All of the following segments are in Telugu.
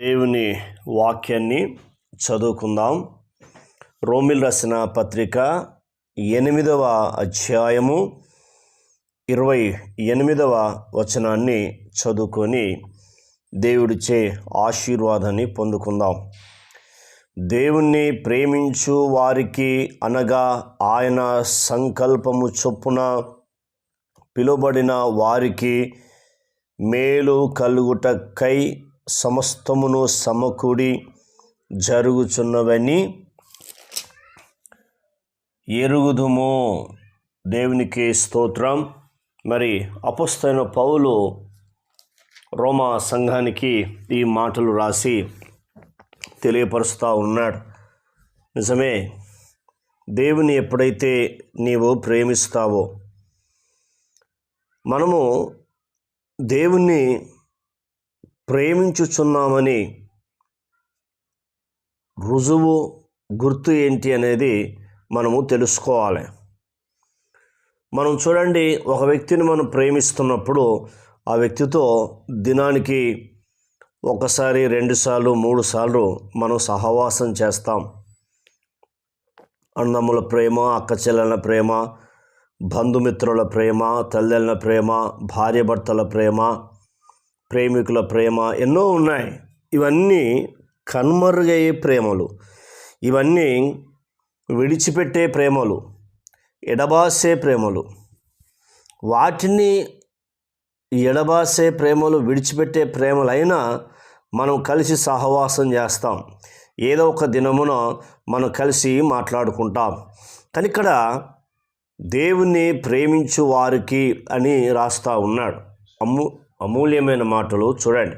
దేవుని వాక్యాన్ని చదువుకుందాం. రోమిల్ రాసిన పత్రిక ఎనిమిదవ అధ్యాయము ఇరవై ఎనిమిదవ వచనాన్ని చదువుకొని దేవుడిచే ఆశీర్వాదాన్ని పొందుకుందాం. దేవుణ్ణి ప్రేమించు వారికి అనగా ఆయన సంకల్పము చొప్పున పిలువబడిన వారికి మేలు కలుగుటకై సమస్తమును సమకూడి జరుగుచున్నవని ఎరుగుదుము. దేవునికి స్తోత్రం. మరి అపుస్తైన పౌలు రోమా సంఘానికి ఈ మాటలు రాసి తెలియపరుస్తూ ఉన్నాడు. నిజమే దేవుని ఎప్పుడైతే నీవు ప్రేమిస్తావో మనము దేవుణ్ణి ప్రేమించుచున్నామని రుజువు గుర్తు ఏంటి అనేది మనము తెలుసుకోవాలి. మనం చూడండి ఒక వ్యక్తిని మనం ప్రేమిస్తున్నప్పుడు ఆ వ్యక్తితో దినానికి ఒకసారి రెండుసార్లు మూడు సార్లు మనం సహవాసం చేస్తాం. అన్నముల ప్రేమ అక్కచెల్లెల ప్రేమ బంధుమిత్రుల ప్రేమ తల్లిల ప్రేమ భార్యభర్తల ప్రేమ ప్రేమికుల ప్రేమ ఎన్నో ఉన్నాయి. ఇవన్నీ కన్మరుగయ్యే ప్రేమలు. ఇవన్నీ విడిచిపెట్టే ప్రేమలు. ఎడబాసే ప్రేమలు. వాటిని ఎడబాసే ప్రేమలు విడిచిపెట్టే ప్రేమలైనా మనం కలిసి సహవాసం చేస్తాం. ఏదో ఒక దినమున మనం కలిసి మాట్లాడుకుంటాం. కానీ ఇక్కడ దేవుణ్ణి ప్రేమించు వారికి అని రాస్తా ఉన్నాడు. అమ్ము అమూల్యమైన మాటలు చూడండి.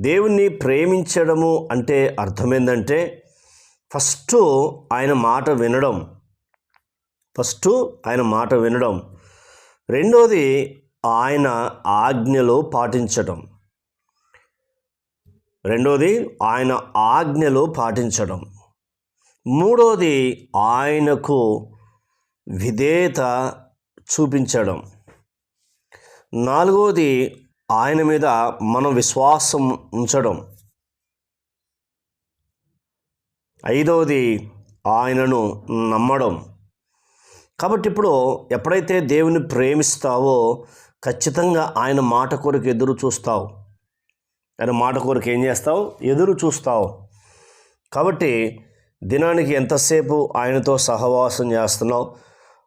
దేవుణ్ణి ప్రేమించడము అంటే అర్థమైందంటే ఫస్ట్ ఆయన మాట వినడం. ఫస్ట్ ఆయన మాట వినడం. రెండోది ఆయన ఆజ్ఞలో పాటించడం. రెండోది ఆయన ఆజ్ఞలో పాటించడం. మూడోది ఆయనకు విధేయత చూపించడం. నాలుగోది ఆయన మీద మనం విశ్వాసం ఉంచడం. ఐదవది ఆయనను నమ్మడం. కాబట్టి ఇప్పుడు ఎప్పుడైతే దేవుని ప్రేమిస్తావో ఖచ్చితంగా ఆయన మాట కొరకు ఎదురు చూస్తావు. ఆయన మాట కొరకు ఏం చేస్తావు? ఎదురు చూస్తావు. కాబట్టి దినానికి ఎంతసేపు ఆయనతో సహవాసం చేస్తున్నావు?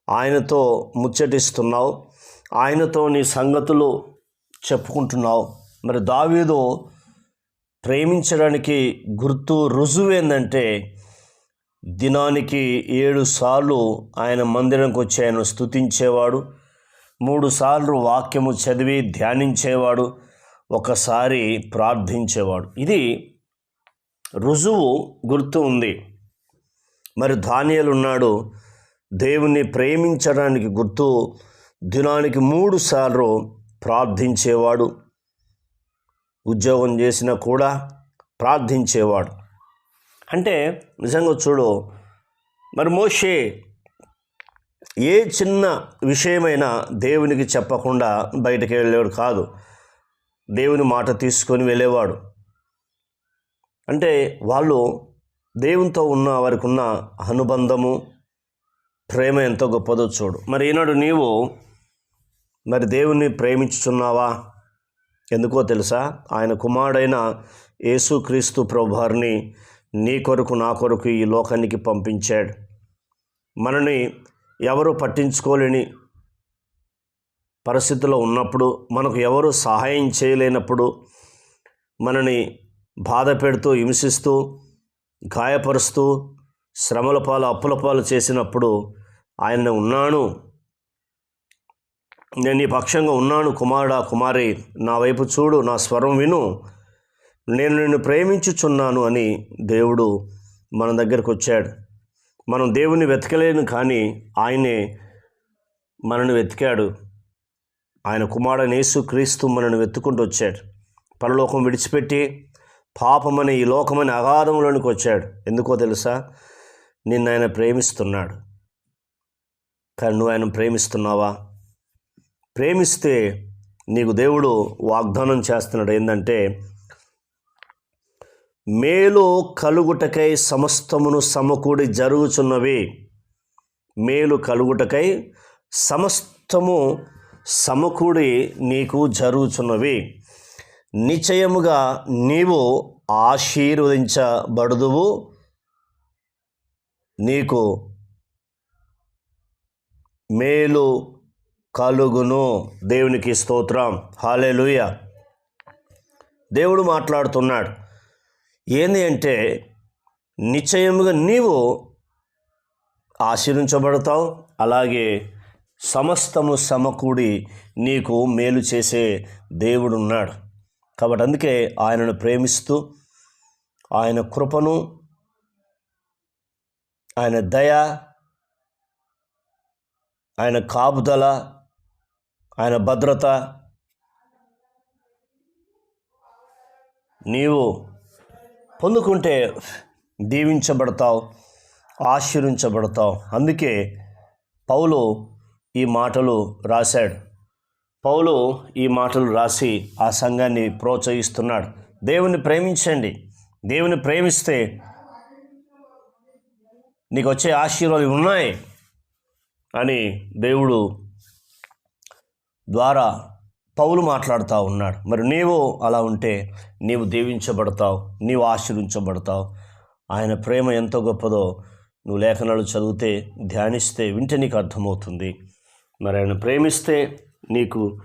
ఆయనతో ముచ్చటిస్తున్నావు? ఆయనతో నీ సంగతులు చెప్పుకుంటున్నావు. మరి దావీదు ప్రేమించడానికి గుర్తు రుజువు ఏంటంటే దినానికి ఏడు సార్లు ఆయన మందిరంకి వచ్చి ఆయన స్తుతించేవాడు మూడు సార్లు వాక్యము చదివి ధ్యానించేవాడు ఒకసారి ప్రార్థించేవాడు. ఇది రుజువు గుర్తు ఉంది. మరి ధాన్యాలు ఉన్నాడు దేవుణ్ణి ప్రేమించడానికి గుర్తు దినానికి మూడు సార్లు ప్రార్థించేవాడు ఉద్యోగం చేసినా కూడా ప్రార్థించేవాడు. అంటే నిజంగా చూడు మరి మోషే ఏ చిన్న విషయమైనా దేవునికి చెప్పకుండా బయటకు వెళ్ళేవాడు కాదు. దేవుని మాట తీసుకొని వెళ్ళేవాడు. అంటే వాళ్ళు దేవునితో ఉన్న వారికి ఉన్న అనుబంధము ప్రేమ ఎంతో గొప్పదో చూడు. మరి ఈనాడు నీవు మరి దేవుణ్ణి ప్రేమించుచున్నావా? ఎందుకో తెలుసా? ఆయన కుమారుడైన యేసుక్రీస్తు ప్రభువారిని నీ కొరకు నా కొరకు ఈ లోకానికి పంపించాడు. మనని ఎవరు పట్టించుకోలేని పరిస్థితిలో ఉన్నప్పుడు మనకు ఎవరు సహాయం చేయలేనప్పుడు మనని బాధ పెడుతూ హింసిస్తూ గాయపరుస్తూ శ్రమల పాలు అప్పుల పాలు చేసినప్పుడు ఆయన ఉన్నాను. నేను నీ పక్షంగా ఉన్నాను కుమారుడా కుమారి. నా వైపు చూడు నా స్వరం విను. నేను నిన్ను ప్రేమించుచున్నాను అని దేవుడు మన దగ్గరకు వచ్చాడు. మనం దేవుని వెతకలేను కానీ ఆయనే మనను వెతికాడు. ఆయన కుమారనేసు క్రీస్తు మనను వెతుకుంటూ వచ్చాడు. పరలోకం విడిచిపెట్టి పాపమని ఈ లోకమని అగాధంలోనికి వచ్చాడు. ఎందుకో తెలుసా? నిన్ను ఆయన ప్రేమిస్తున్నాడు. కానీ నువ్వు ఆయన ప్రేమిస్తున్నావా? ప్రేమిస్తే నీకు దేవుడు వాగ్దానం చేస్తున్నాడు ఏంటంటే మేలు కలుగుటకై సమస్తమును సమకూడి జరుగుచున్నవి. మేలు కలుగుటకై సమస్తము సమకూడి నీకు జరుగుచున్నవి. నిశ్చయముగా నీవు ఆశీర్వదించబడుదువు. నీకు మేలు కలుగును. దేవునికి స్తోత్రం. హాలేలుయ దేవుడు మాట్లాడుతున్నాడు. ఏంది అంటే నిశ్చయముగా నీవు ఆశీర్వించబడతావు అలాగే సమస్తము సమకూడి నీకు మేలు చేసే దేవుడు ఉన్నాడు. కాబట్టి అందుకే ఆయనను ప్రేమిస్తూ ఆయన కృపను ఆయన దయ ఆయన కాపుదల ఆయన భద్రత. నీవు పొందుకుంటే దీవించబడతావు ఆశీర్వించబడతావు. అందుకే పౌలు ఈ మాటలు రాశాడు. పౌలు ఈ మాటలు రాసి ఆ సంఘాన్ని ప్రోత్సహిస్తున్నాడు. దేవుని ప్రేమించండి. దేవుని ప్రేమిస్తే నీకు వచ్చే ఆశీర్వాదాలు ఉన్నాయి అని దేవుడు ద్వారా పౌలు మాట్లాడుతూ ఉన్నాడు. మరి నీవు అలా ఉంటే నీవు దీవించబడతావు నీవు ఆశీర్వించబడతావు ఆయన ప్రేమ ఎంత గొప్పదో నువ్వు లేఖనాలు చదివితే ధ్యానిస్తే వింటే నీకు అర్థమవుతుంది. మరి ఆయన ప్రేమిస్తే నీకు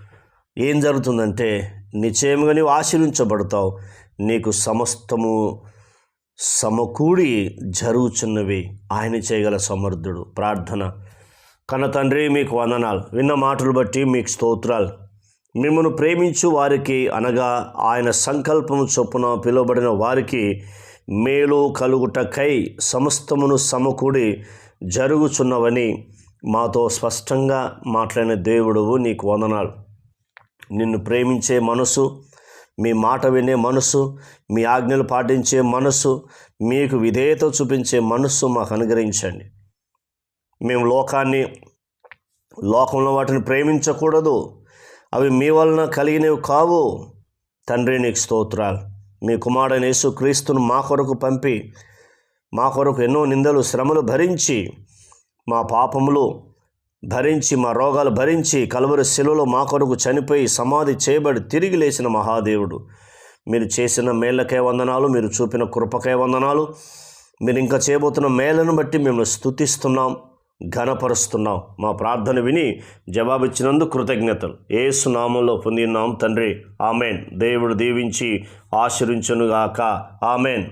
ఏం జరుగుతుందంటే నిశ్చయముగా నీవు ఆశీర్వించబడతావు నీకు సమస్తము సమకూడి జరుగుచున్నవి. ఆయన చేయగల సమర్థుడు. ప్రార్థన కన్న తండ్రి మీకు వందనాలు. విన్న మాటలు బట్టి మీకు స్తోత్రాలు. మిమ్మను ప్రేమించు వారికి అనగా ఆయన సంకల్పం చొప్పున పిలువబడిన వారికి మేలు కలుగుటకై సమస్తమును సమకూడి జరుగుచున్నవని మాతో స్పష్టంగా మాట్లాడిన దేవుడువు నీకు వందనాలు. నిన్ను ప్రేమించే మనసు మీ మాట వినే మనసు మీ ఆజ్ఞలు పాటించే మనసు మీకు విధేయత చూపించే మనస్సు మాకు అనుగ్రహించండి. మేము లోకాన్ని లోకంలో వాటిని ప్రేమించకూడదు. అవి మీ వలన కలిగినవి కావు. తండ్రి నీకు స్తోత్రాలు. మీ కుమారుడైన యేసు క్రీస్తును మా కొరకు పంపి మా కొరకు ఎన్నో నిందలు శ్రమలు భరించి మా పాపములు భరించి మా రోగాలు భరించి కలువరి శిలువలో మా కొరకు చనిపోయి సమాధి చేయబడి తిరిగి లేచిన మహాదేవుడు. మీరు చేసిన మేళ్ళకే వందనాలు మీరు చూపిన కృపకే వందనాలు. మీరు ఇంకా చేయబోతున్న మేలను బట్టి మేము స్తుతిస్తున్నాం. ఘనపరుస్తున్నాం మా ప్రార్థన విని జవాబిచ్చినందుకు కృతజ్ఞతలు. ఏసు నామంలో పొందినాం తండ్రి. ఆమెన్. దేవుడు దీవించి ఆశీర్వించునుగాక. ఆమెన్.